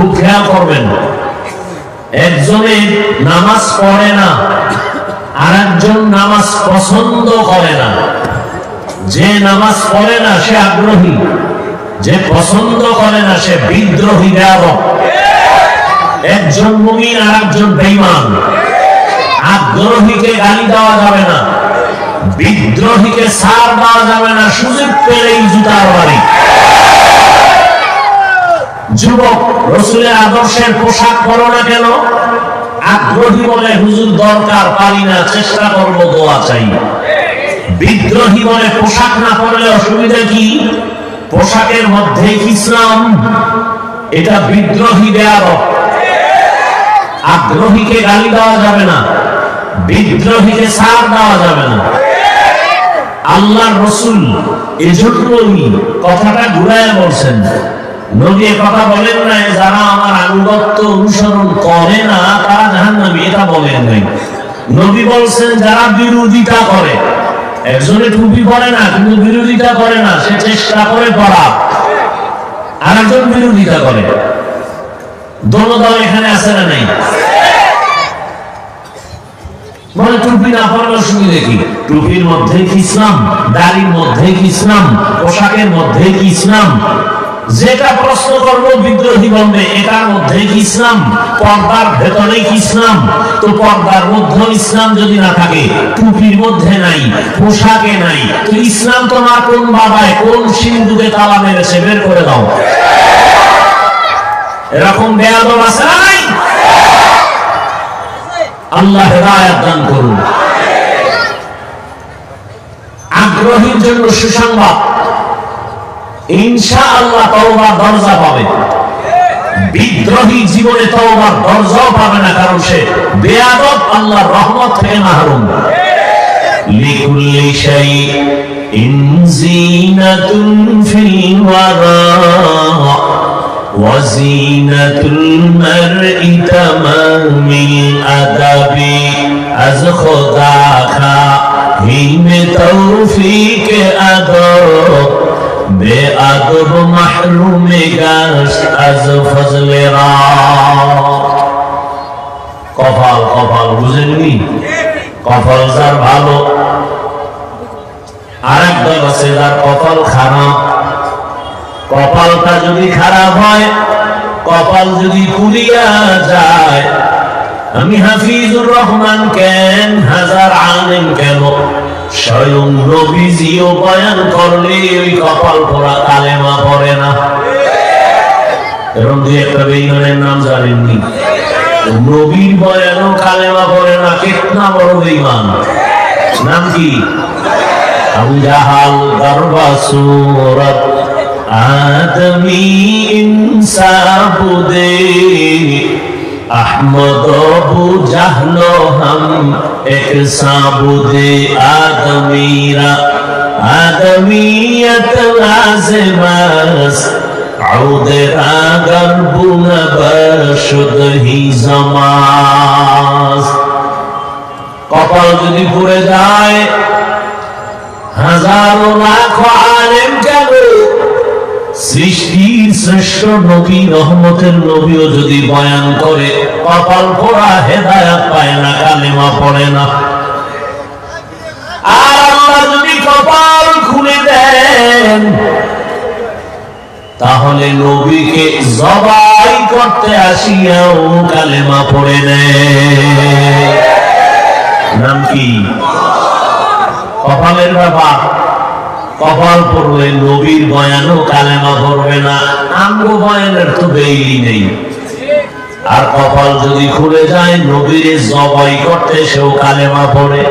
খুব খেয়াল করবেন। একজনে নামাজ পড়ে না আর একজন নামাজ পছন্দ করে না। যে নামাজ পড়ে না, সে আগ্রহী। যে পছন্দ করে না, সে বিদ্রোহী দেওয়া একজন মুমিন আর একজন বেইমান আগ্রহীকে গালি দেওয়া যাবে না, বিদ্রোহীকে সার দেওয়া যাবে না, সুযোগ পেলেই জুতার বাড়ি। যুবক রসুলের আদর্শের পোশাক পরো না কেন? আগ্রহী বলে হুজুর দরকার, পারি না, চেষ্টা করব, দোয়া চাই। বিদ্রোহী বলে পোশাক না পরলে অসুবিধা কি? পোশাকের মধ্যে ইসলাম, এটা বিদ্রোহী দেয়ার আগ্রহীকে গালি দেওয়া যাবে না, বিদ্রোহীকে সার দেওয়া যাবে না। আল্লাহ রসুল এজন্যই কথাটা ঘুরায় বলছেন। নবী কথা বলেন নাই, যারা আমার আনুগত্য অনুসরণ করে না, তারা এটা বলেন নাই। নবী বলছেন, যারা বিরোধিতা করে, একজনে টুপি পরে না, কিন্তু বিরোধিতা করে না, সে চেষ্টা করে পড়া। বিরোধিতা করে। দল এখানে আছে না নাই? টুপি না টুপির মধ্যে কি ইসলাম দাড়ির মধ্যে কি ইসলাম পোশাকের মধ্যে কি ইসলাম যেটা প্রশ্ন করব বিদ্রোহী বলবে এটার মধ্যে ইসলাম? পর্দার ভেতরে ইসলাম? তো পর্দার মধ্যে ইসলাম যদি না থাকে, টুপির মধ্যে নাই, পোশাকে নাই, তো ইসলাম তোমার কোন বাবায়, কোন সিন্ধুকে তালা মেরেছে? বের করে দাও। এরকম বেয়াদব আছে নাই? আল্লাহ হেদায়াত দান করুন। আগ্রহীর জন্য সুসংবাদ। ইনশা আল্লাহ তওবার দরজা পাবে বিদ্রোহী জীবনে তওবার দরজাও পাবে না কারণ সে বেয়াদব আল্লাহর রহমত থেকে মাহরুম লিকুল্লি শাইইন জিনাতুন ফিল ওয়ারা وزينة المرء تمام الأدب از خدا خواهیم توفیق ادب به ادب বেআদব মাহরুমে গাছ আজ ফজলে কপাল কপাল, বুঝেননি? কপাল যার ভালো আর একদল আছে যার কপাল খারাপ। কপালটা যদি খারাপ হয়, কপাল যদি পুরিয়া যায়, আমি হাফিজুর রহমান কেন, হাজার আলেম কেন? স্বয়ং নবীজিও বয়ান করলে ওই কপাল পোড়া কালেমা পড়ে না। এরকম দুই একটা বেইমানের নাম জানেননি। নবীর বয়ানও কালেমা পড়ে না, কেতনা বড় বেইমান নাম কি? আবু জাহাল দরবা আদমি ইনসাবুদে আহমদ আবু জাহলো হাম এক সাবুদে আদমিরা আদমিয়ত লাজমাস عود اگر بون بشد হি জমাস কপাল যদি পুড়ে যায় হাজারো লাখ আলেম কেন সৃষ্টির শ্রেষ্ঠ নবী, রহমতের নবীও যদি বয়ান করে, কপাল পোড়া হেদায়াত পায় না, কালেমা পড়ে না। তাহলে নবীকে জবাই করতে আসিয়াও কালেমা পড়ে নেয়। নাম কি? কপালের ব্যাপার। কপাল পড়বে নবীর বয়ানও কালেমা পড়বে না আঙ্গ বয়ানের তো বেইলি নেই। আর কপাল যদি খুলে যায়, নবীর জবাই করতে সেও কালেমা পড়ে।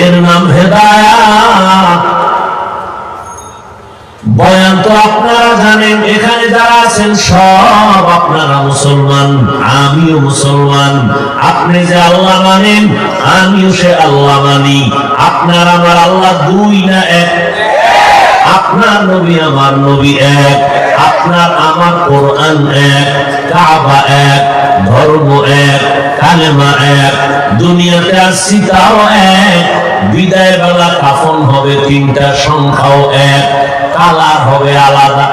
এর নাম হেদায়া বয়ান তো আপনারা জানেন, এখানে যারা আছেন সব আপনারা মুসলমান, আমিও মুসলমান। আপনি যে আল্লাহ মানেন, আমিও সে আল্লাহ মানি। আপনার আমার আল্লাহ দুই না এক? আপনার নবী আমার নবী এক, আপনার আমার কোরআন এক, কাবা এক, ধর্ম এক, কালেমা এক, দুনিয়াতে আসছি তাও এক। বিদায় বেলা কাফন হবে, তিনটা সংখ্যাও এক, কালার হবে আলাদা।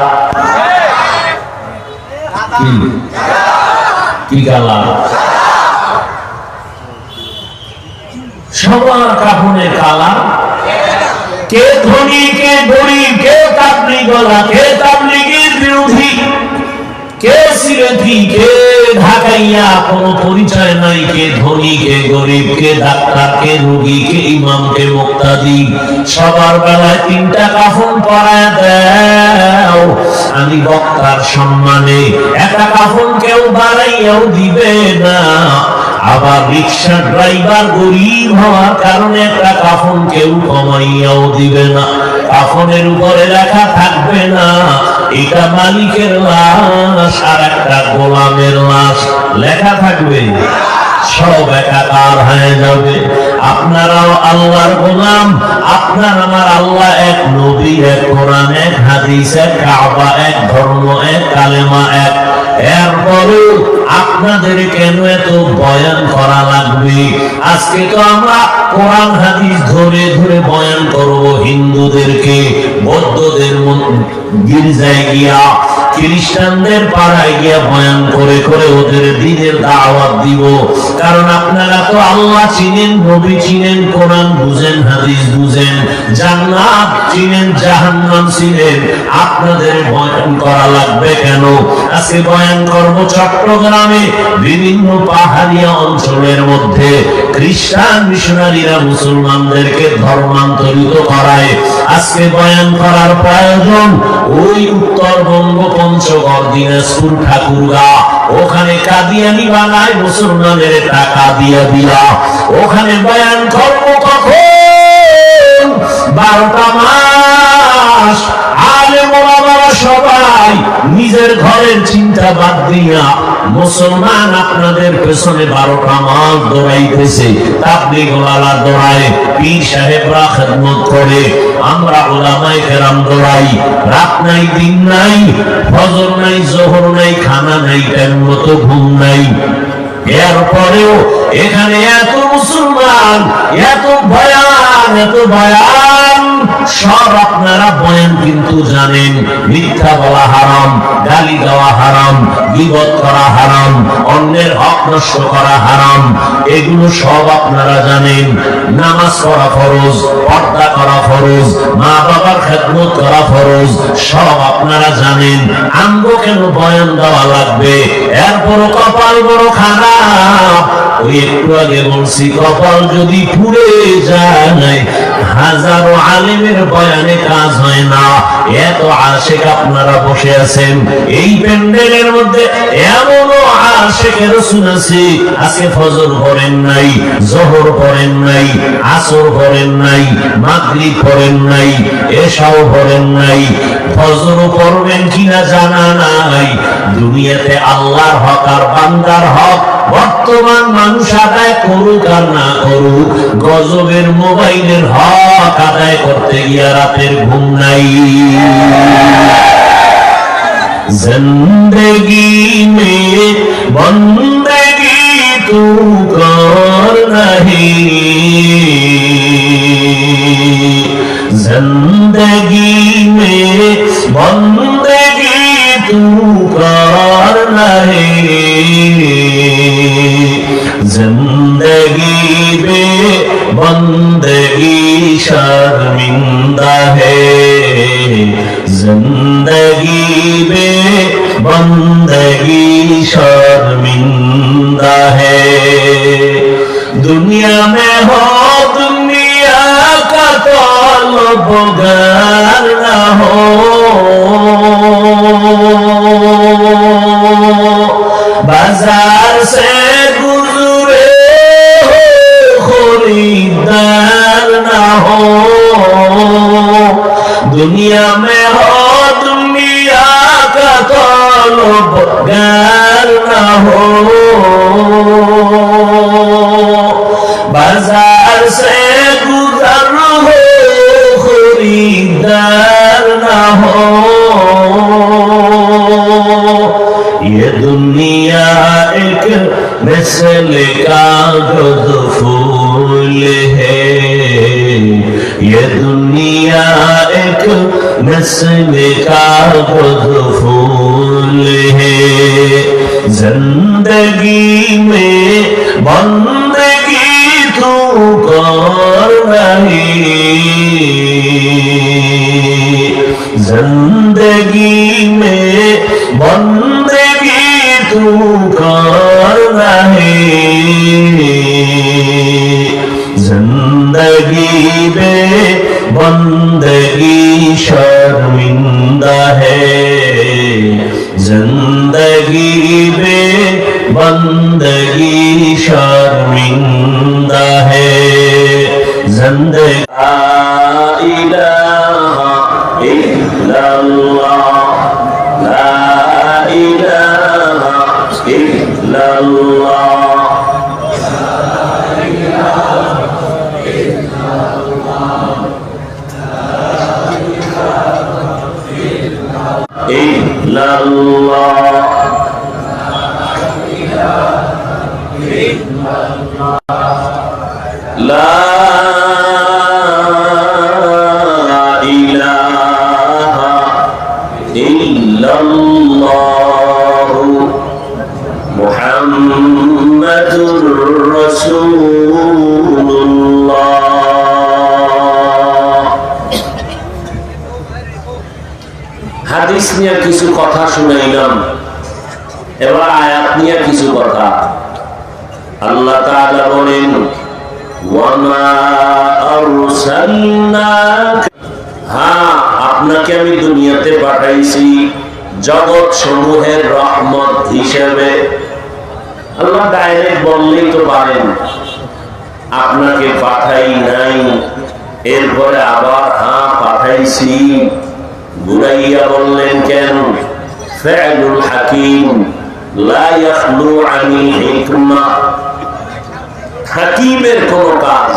কি কালার? সবার কাপড়ের কালার। কে ধনী, কে গরিব, কে তাবলি গলা কে তাবলিগের বিরোধী, কে সিলেটি, কে ঢাকাইয়া কোনো পরিচয় নাই কে ধনী, কে গরিব, কে ডাক্তার, কে রোগী, কে ইমাম, কে মুক্তাদি। সবার বেলায় তিনটা কাফন আমি বক্তার সম্মানে একটা কাফন কেউ বাড়াইয়াও দিবে না। আবার রিক্সা ড্রাইভার গরিব হওয়ার কারণে একটা কাফন কেউ কমাইয়াও দিবে না। কাফনের উপরে লেখা থাকবে না। এটা মালিকের লাশ আর একটা গোলামের লাশ। লেখা থাকবে, সব একাকার হয়ে যাবে। আপনারাও আল্লাহর গোলাম, আপনার আমার আল্লাহ এক নদী এক কোরআন, এক হাদিস, এক কাবা, এক ধর্ম, এক কালেমা, এক এরপরে আপনাদের কেন এত বয়ান করা লাগবে? আজকে তো আমরা কোরআন, হাদিস ধরে ধরে বয়ান করব হিন্দুদেরকে, বৌদ্ধদের গির্জায় গিয়া, খ্রিস্টানদের পাড়ায় গিয়া বয়ান করে করে ওদের দিনের দাওয়াত দিব। কারণ আপনারা তো আল্লাহ চিনেন, নবী চিনেন, কোরআন বুঝেন, হাদিস বুঝেন, জান্নাত চিনেন, জাহান্নাম চিনেন। আপনাদের বয়ান করা লাগবে কেন? আজকে বয়ান করব চট্টগ্রামে বিভিন্ন পাহাড়িয়া অঞ্চলের মধ্যে খ্রিস্টান মিশনারিরা মুসলমানদেরকে ধর্মান্তরিত করায়। আজকে বয়ান করার প্রয়োজন ওই উত্তরবঙ্গ পঞ্চগড় দিনাজপুর ঠাকুরগা। ওখানে কাদিয়ানি বানায় মুসলমানের টাকা দিয়া দিয়া ওখানে বয়ান কর্ম কখন? ঘরের বাদ দিয়া মুসলমান আপনাদের পেছনে বারোটা মাস দৌড়াইতেছে। তাবলিগ ওয়ালা দৌড়ায়, পীর সাহেবরা খেদমত করে। আমরা ওলামাই কেরাম দৌড়াই। রাত নাই, দিন নাই, ফজর নাই, জোহর নাই, খানা নাই, টাইম মতো ঘুম নাই। এরপরেও এখানে এত মুসলমান, এত ভয়ান এত ভয়ান। সব আপনারা বয়ান কিন্তু জানেন, মিথ্যা বলা হারাম, গালি দেওয়া হারাম, বিপদ করা হারাম, অন্যের হক নষ্ট করা হারাম, এগুলো সব আপনারা জানেন। নামাজ পড়া ফরজ, পর্দা করা ফরজ মা বাবার খেদমত করা ফরজ, সব আপনারা জানেন। আমগো কেন বয়ান দেওয়া লাগবে? এরপর কপাল বড় খারাপ। ওই একটু আগে বলছি, কপাল যদি পুড়ে যায় হাজারো আলেমের বয়ানে কাজ হয় না। এত আশেক আপনারা বসে আছেন। এই প্যান্ডেলের মধ্যে এমনও আশেকের শুনেছি আজকে ফজর পড়েন নাই, জহর পড়েন নাই, আসর পড়েন নাই, মাগরিব পড়েন নাই এসাও পড়েন নাই। পড়বেন কিনা জানা নাই। দুনিয়াতে আল্লাহর হক আর বান্দার হক বর্তমান মানুষ আদায় করুক আর না করুক, গজবের মোবাইলের হক আদায় করতে গিয়া রাতের ঘুম নাই। জিন্দগি মে বন্দগি তু কর নাহি। জিন্দগি মে বন্দ हो मिसल का खुद फूल है ये दुनिया एक मिसल का खुद फूल है जिंदगी में बंदगी तू कर रही जिंदगी شرمندہ ہے زندگی لا إله إلا الله محمد رسول الله হাদিস নিয়ে কিছু কথা শুনাইলাম এবার আয়াত নিয়ে কিছু কথা আল্লাহ তাআলা বলেন, ওয়ামা আরসালনাকা হ্যাঁ আপনাকে আমি দুনিয়াতে পাঠাইছি জগৎ সমূহের রহমত হিসেবে। আল্লাহ ডাইরেক্ট বললেই তো পারেন। আপনাকে পাঠাই নাই, এরপরে আবার হ্যাঁ পাঠাইছি। বুড়াইয়া বললেন, কেন? ফেলুল হাকিম, লা ইয়াখলু আনিল হিকমা। হাকিমের কোন কাজ,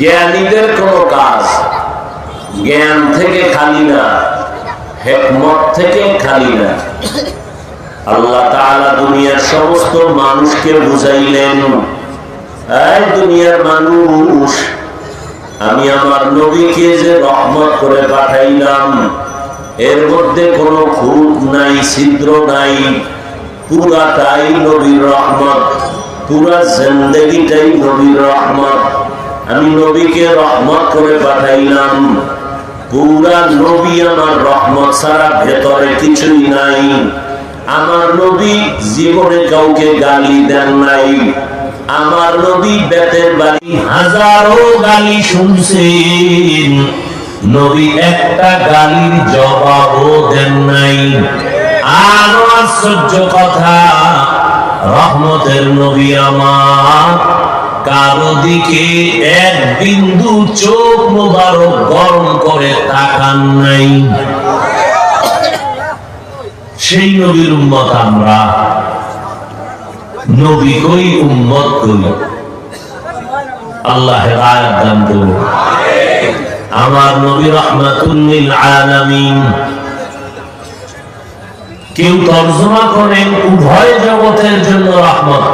জ্ঞানীদের কোন কাজ, জ্ঞান থেকে খালি না, হেকমত থেকে খালি না। আল্লাহ তাআলা দুনিয়ার সমস্ত মানুষকে বুঝাইলেন, এই দুনিয়ার মানুষ, আমি আমার নবীকে যে রহমত করে পাঠাইলাম, এর মধ্যে কোনো খুঁত নাই, ছিদ্র নাই, পুরাটাই নবীর রহমত। পুরা জিন্দগিটাই নবীর রহমত। আমি নবীকে রহমত করে পাঠাইলাম। পুরা নবী আমার রহমত ছাড়া ভেতরে কিছুই নাই। আমার নবী জীবনে কাউকে গালি দেন নাই। আমার নবী বেতের বাড়ি হাজারো গালি শুনছেন। নবী একটা গালির জবাবও দেন নাই। আরও আশ্চর্য কথা রহমতের নবী আমার। কারও দিকে এক বিন্দু চোখ মোবারক গরম করে তাকান নাই। সেই নবীর উম্মত আমরা। নবী কই, উম্মত কই? আল্লাহ দান করুন। আমার নবী রহমাতুল্লিল আলামিন কেউ তর্জমা করেন, উভয় জগতের জন্য রহমত।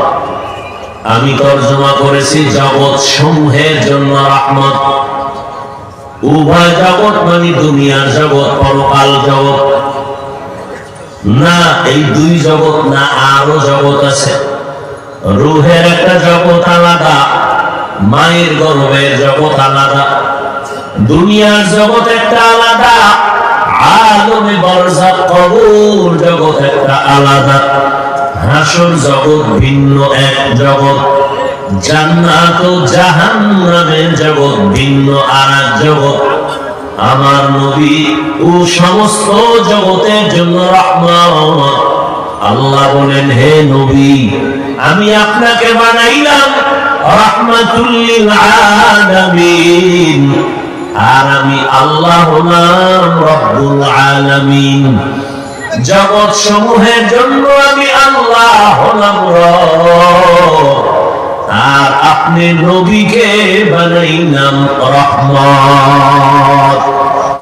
আমি তর্জমা করেছি জগৎ সমূহের জন্য রহমত। উভয় জগৎ মানে দুনিয়ার জগৎ, পরকাল জগৎ। না, এই দুই জগৎ না আরও জগৎ আছে। রুহের একটা জগৎ আলাদা, মায়ের গর্ভের জগৎ আলাদা। দুনিয়ার জগৎ একটা আলাদা আলমে বরজা কবর জগৎ একটা আলাদা হাসর জগৎ, ভিন্ন এক জগৎ। জান্নাত জগৎ, ভিন্ন আর জগৎ। আমার নবী ও সমস্ত জগতের জন্য রহমত। আল্লাহ বলেন, হে নবী, আমি আপনাকে বানাইলাম রহমাতুল্লিল আলামিন। আর আমি আল্লাহ আলামিন। জগৎ সমূহের জন্য আমি আল্লাহ হলাম আর আপনি নবীকে বানাইলাম রহমত।